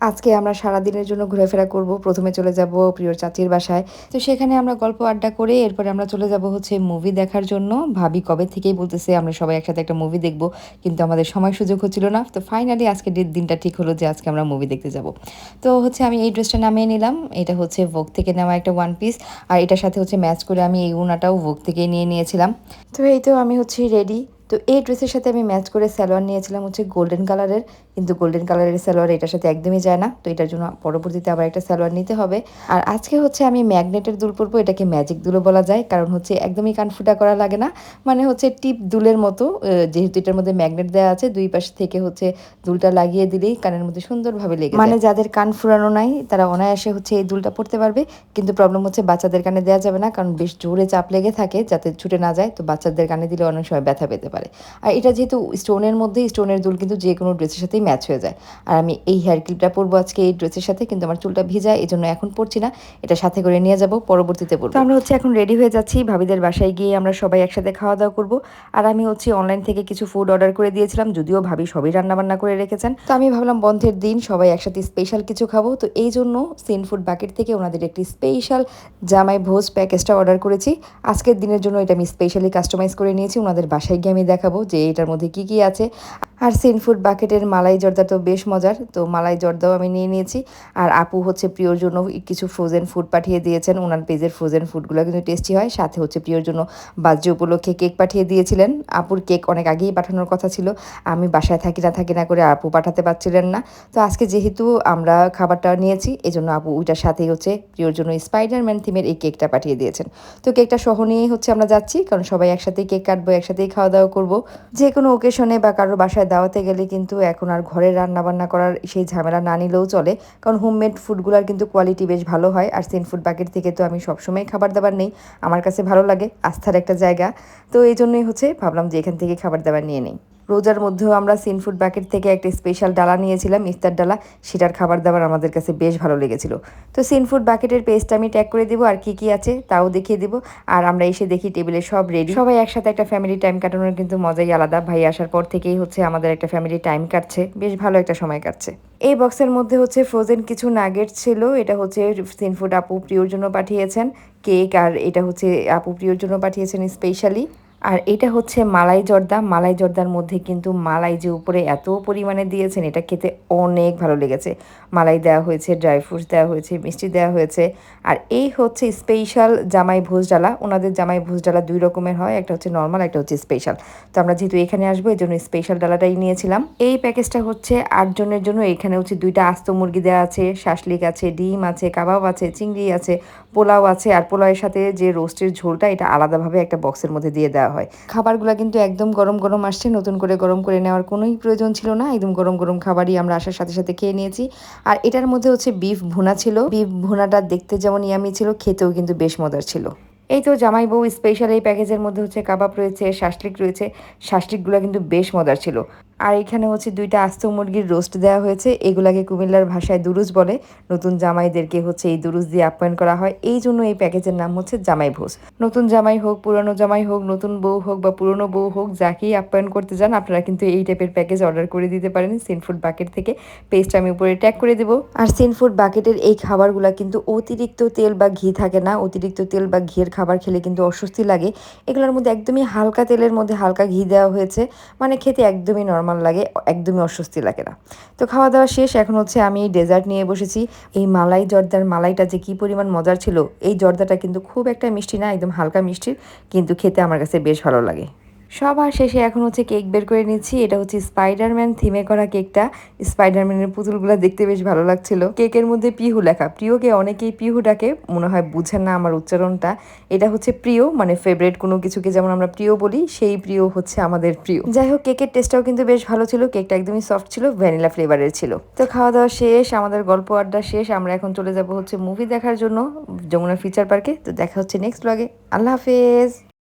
আজকে আমরা সারা দিনের জন্য ঘোরাফেরা করব, প্রথমে চলে যাব প্রিয় চাচির বাসায়। তো সেখানে আমরা গল্প আড্ডা করে এরপরে আমরা চলে যাব হচ্ছে মুভি দেখার জন্য। ভাবি কবে থেকেই বলতেছে, আমরা সবাই একসাথে একটা মুভি দেখব, কিন্তু আমাদের সময় সুযোগ হচ্ছিল না। তো ফাইনালি আজকে দিনটা ঠিক হলো যে আজকে আমরা মুভি দেখতে যাব। তো হচ্ছে আমি এই ড্রেসটা নামিয়ে নিলাম। এটা হচ্ছে ভোগ থেকে নেওয়া একটা ওয়ান পিস আর এটার সাথে হচ্ছে ম্যাচ করে আমি এই উনাটাও ভোগ থেকে নিয়ে নিয়েছিলাম। তো এই তো আমি হচ্ছে রেডি তো এই ড্রেসের সাথে আমি ম্যাচ করে সালোয়ার নিয়েছিলাম হচ্ছে গোল্ডেন কালারের, কিন্তু গোল্ডেন কালারের সালোয়ার এটার সাথে একদমই যায় না। তো এটার জন্য পরবর্তীতে আবার একটা সালোয়ার নিতে হবে। আর আজকে হচ্ছে আমি ম্যাগনেটের দুল পরবো, এটাকে ম্যাজিক দুলও বলা যায়, কারণ হচ্ছে একদমই কানফুটা করা লাগে না। মানে হচ্ছে টিপ দুলের মতো যেহেতু এটার মধ্যে ম্যাগনেট দেওয়া আছে, দুই পাশ থেকে হচ্ছে দুলটা লাগিয়ে দিলেই কানের মধ্যে সুন্দরভাবে লেগে মানে যাদের কান ফুরানো নাই, তারা অনায়াসে হচ্ছে এই দুলটা পড়তে পারবে। কিন্তু প্রবলেম হচ্ছে বাচ্চাদের কানে দেওয়া যাবে না, কারণ বেশ জোরে চাপ লেগে থাকে, যাতে ছুটে না যায়। তো বাচ্চাদের কানে দিলে অনেক সময় ব্যথা পেতে পারে। আর এটা যেহেতু স্টোনের মধ্যে স্টোনের দুল কিন্তু যে কোনো ড্রেসের সাথেই ম্যাচ হয়ে যায়। আর আমি এই হেয়ার ক্লিপটা পরবো আজকে এই ড্রেসের সাথে, কিন্তু আমার চুলটা ভিজা এই জন্য এখন পরছি না। এটা সাথে করে নিয়ে যাব, পরবর্তীতে পরবো। আমরা হচ্ছে এখন রেডি হয়ে যাচ্ছি, ভাবিদের বাসায় গিয়ে আমরা সবাই একসাথে খাওয়া দাওয়া করব। আর আমি হচ্ছে অনলাইন থেকে কিছু ফুড অর্ডার করে দিয়েছিলাম, যদিও ভাবি সবই রান্নাবান্না করে রেখেছেন। তো আমি ভাবলাম বন্ধের দিন, সবাই একসাথে স্পেশাল কিছু খাব। তো এই জন্য সিন ফুড বাকেট থেকে ওনাদের একটি স্পেশাল জামাই ভোজ প্যাকেজটা অর্ডার করেছি। আজকের দিনের জন্য এটা আমি স্পেশালি কাস্টমাইজ করে নিয়েছি, ওনাদের বাসায় গিয়ে আমি দেখাবো যে এটার মধ্যে কি কি আছে। আর ফুড বাকেটের মালাই জর্দা তো বেশ মজার, তো মালাই জর্দাও আমি নিয়ে নিয়েছি। আর আপু হচ্ছে প্রিয়র জন্য কিছু ফ্রোজেন ফুড পাঠিয়ে দিয়েছেন ওনার পেজের ফ্রোজেন ফুডগুলো কিন্তু টেস্টি হয়। সাথে হচ্ছে প্রিয়র জন্য বাজ্য উপলক্ষে কেক পাঠিয়ে দিয়েছিলেন। আপুর কেক অনেক আগেই পাঠানোর কথা ছিল। আমি বাসায় থাকি না থাকি না করে আপু পাঠাতে পারছিলেন না। তো আজকে যেহেতু আমরা খাবারটা নিয়েছি এই জন্য আপু ওইটার সাথেই হচ্ছে প্রিয়র জন্য স্পাইডারম্যান থিমের এই কেকটা পাঠিয়ে দিয়েছেন। তো কেকটা সহ নিয়েই হচ্ছে আমরা যাচ্ছি, কারণ সবাই একসাথেই কেক কাটবো, একসাথেই খাওয়া দাওয়া করব। যে কোনো ওকেশনে বা কারোর বাসায় দাওয়াতে গেলে কিন্তু এখন আর ঘরে রান্না বান্না করার সেই ঝামেলা না নিলেও চলে। কারণ হোমমেড ফুডগুলোর কিন্তু কোয়ালিটি বেশ ভালো হয়। আর সিন ফুড বাকেট থেকে তো আমি সবসময় খাবার দাবার নেই। আমার কাছে ভালো লাগে, আস্থার একটা জায়গা। তো এই জন্যই হচ্ছে ভাবলাম যে এখান থেকে খাবার দাবার নিয়ে নিই। রোজার মধ্যেও আমরা সিন ফুড প্যাকেট থেকে একটা স্পেশাল ডালা নিয়েছিলাম, ইফতার ডালা। সেটার খাবার দাবার আমাদের কাছে বেশ ভালো লেগেছিল। তো সিন ফুড প্যাকেটের পেজটা আমি ট্যাগ করে দিব, আর কি কি আছে তাও দেখিয়ে দিব। আর আমরা এসে দেখি টেবিলে সব রেডি সবাই একসাথে একটা ফ্যামিলি টাইম কাটানোর কিন্তু মজাই আলাদা। ভাই আসার পর থেকেই হচ্ছে আমাদের একটা ফ্যামিলি টাইম কাটছে। বেশ ভালো একটা সময় কাটছে। এই বক্সের মধ্যে হচ্ছে ফ্রোজেন কিছু নাগেট ছিল। এটা হচ্ছে সিন ফুড আপু প্রিয়র জন্য পাঠিয়েছেন। কেক আর এটা হচ্ছে আপু প্রিয়র জন্য পাঠিয়েছেন স্পেশালি আর এটা হচ্ছে মালাই জর্দা। মালাই জর্দার মধ্যে কিন্তু মালাই যে উপরে এত পরিমাণে দিয়েছেন, এটা খেতে অনেক ভালো লেগেছে। মালাই দেওয়া হয়েছে ড্রাই ফ্রুটস দেওয়া হয়েছে, মিষ্টি দেওয়া হয়েছে। আর এই হচ্ছে স্পেশাল জামাই ভোজ ডালা ওনাদের জামাই ভোজ ডালা দুই রকমের হয়, একটা হচ্ছে নর্মাল একটা হচ্ছে স্পেশাল তো আমরা যেহেতু এখানে আসব এই জন্য স্পেশাল ডালাটাই নিয়েছিলাম। এই প্যাকেজটা হচ্ছে আটজনের জন্য। এখানে হচ্ছে দুইটা আস্ত মুরগি দেওয়া আছে, শাসলিক আছে, ডিম আছে, কাবাব আছে, চিংড়ি আছে, পোলাও আছে। আর পোলাওয়ের সাথে যে রোস্টের ঝোলটা, এটা আলাদাভাবে একটা বক্সের মধ্যে দিয়ে দেওয়া হয়। খাবারগুলো কিন্তু একদম গরম গরম আসছে, নতুন করে গরম করে নেওয়ার কোনোই প্রয়োজন ছিল না, একদম গরম গরম খাবারই আমরা আসার সাথে সাথে খেয়ে নিয়েছি। আর এটার মধ্যে হচ্ছে বিফ ভুনা ছিল। বিফ ভুনাটা দেখতে যেমন ইয়ামি ছিল, খেতেও কিন্তু বেশ মজার ছিল। এই তো জামাই বউ স্পেশাল এই প্যাকেজের মধ্যে হচ্ছে কাবাব রয়েছে শাসলিক রয়েছে শাসলিকগুলো কিন্তু বেশ মজার ছিল। আর এখানে হচ্ছে দুইটা আস্ত মুরগির রোস্ট দেওয়া হয়েছে। এগুলাকে কুমিল্লার ভাষায় দুরুজ বলে। নতুন জামাইদেরকে হচ্ছে এই দুরুজ দিয়ে আপ্যায়ন করা হয়। এই জন্য এই প্যাকেজের নাম হচ্ছে জামাই ভোজ। নতুন জামাই হোক, পুরনো জামাই হোক, নতুন বউ হোক বা পুরনো বউ হোক, যাকেই আপ্যায়ন করতে যান, আপনারা কিন্তু এই টাইপের প্যাকেজ অর্ডার করে দিতে পারেন সিনফুড বাকেট থেকে। পেস্ট আমি উপরে ট্যাগ করে দেবো। আর সিনফুড বাকেটের এই খাবারগুলো কিন্তু অতিরিক্ত তেল বা ঘি থাকে না। অতিরিক্ত তেল বা ঘিয়ের খাবার খেলে কিন্তু অস্বস্তি লাগে। এগুলোর মধ্যে একদমই হালকা তেলের মধ্যে হালকা ঘি দেওয়া হয়েছে। মানে খেতে একদমই নর্মাল নর্মাল লাগে, একদমই অস্বস্তি লাগে না। তো খাওয়া দাওয়া শেষ, এখন হচ্ছে আমি ডেজার্ট নিয়ে বসেছি। এই মালাই জর্দার মালাইটা যে কি পরিমাণ মজার ছিল, এই জর্দাটা কিন্তু খুব একটা মিষ্টি না, একদম হালকা মিষ্টি কিন্তু খেতে আমার কাছে বেশ ভালো লাগে। সবার শেষে এখন হচ্ছে কেক বের করে নিচ্ছি। এটা হচ্ছে স্পাইডারম্যান থিমে করা কেকটা। স্পাইডারম্যানের পুতুলগুলো দেখতে বেশ ভালো লাগছিল। কেকের মধ্যে পিহু লেখা। প্রিয়কে অনেকেই পিহু ডাকে, মনে হয় বুঝেন না আমার উচ্চারণটা। এটা হচ্ছে প্রিয় মানে ফেভারেট কোনো কিছুকে যেমন আমরা প্রিয় বলি, সেই প্রিয় হচ্ছে আমাদের প্রিয়। যাই হোক, কেকের টেস্টটাও কিন্তু বেশ ভালো ছিল। কেকটা একদমই সফট ছিল ভ্যানিলা ফ্লেভারের ছিল। তো খাওয়া দাওয়া শেষ, আমাদের গল্প আড্ডা শেষ। আমরা এখন চলে যাব হচ্ছে মুভি দেখার জন্য, যমুনা ফিচার পার্কে তো দেখা হচ্ছে নেক্সট ব্লগে আল্লাহ হাফেজ!